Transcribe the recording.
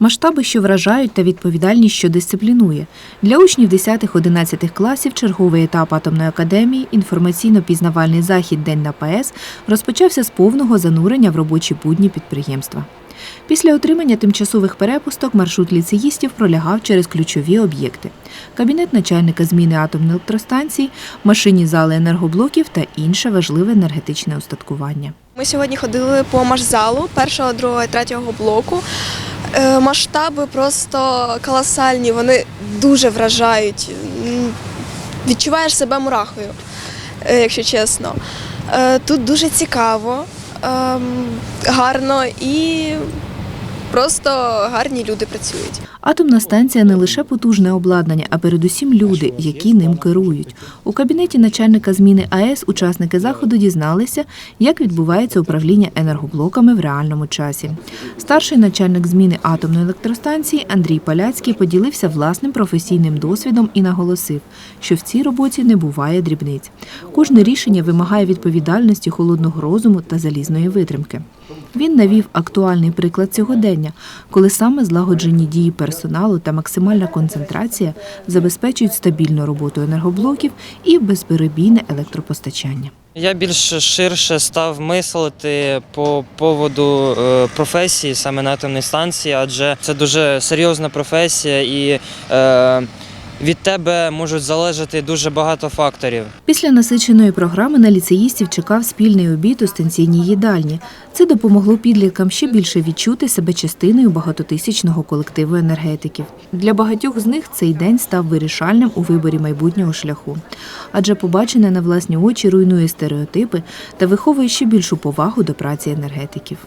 Масштаби, що вражають, та відповідальність, що дисциплінує. Для учнів 10-11 класів черговий етап атомної академії, інформаційно-пізнавальний захід День на ПАЕС розпочався з повного занурення в робочі будні підприємства. Після отримання тимчасових перепусток маршрут ліцеїстів пролягав через ключові об'єкти: кабінет начальника зміни атомної електростанції, машинні зали енергоблоків та інше важливе енергетичне устаткування. Ми сьогодні ходили по машзалу першого, другого і третього блоку. Е, Масштаби просто колосальні, вони дуже вражають. Відчуваєш себе мурахою, е, якщо чесно. Е, Тут дуже цікаво, ем, гарно і просто гарні люди працюють. Атомна станція не лише потужне обладнання, а передусім люди, які ним керують. У кабінеті начальника зміни АЕС учасники заходу дізналися, як відбувається управління енергоблоками в реальному часі. Старший начальник зміни атомної електростанції Андрій Паляцький поділився власним професійним досвідом і наголосив, що в цій роботі не буває дрібниць. Кожне рішення вимагає відповідальності, холодного розуму та залізної витримки. Він навів актуальний приклад сьогодення, коли саме злагоджені дії персоналу та максимальна концентрація забезпечують стабільну роботу енергоблоків і безперебійне електропостачання. Я більш ширше став мислити по поводу е, професії саме на атомній станції, адже це дуже серйозна професія і е, від тебе можуть залежати дуже багато факторів. Після насиченої програми на ліцеїстів чекав спільний обід у станційній їдальні. Це допомогло підліткам ще більше відчути себе частиною багатотисячного колективу енергетиків. Для багатьох з них цей день став вирішальним у виборі майбутнього шляху, адже побачене на власні очі руйнує стереотипи та виховує ще більшу повагу до праці енергетиків.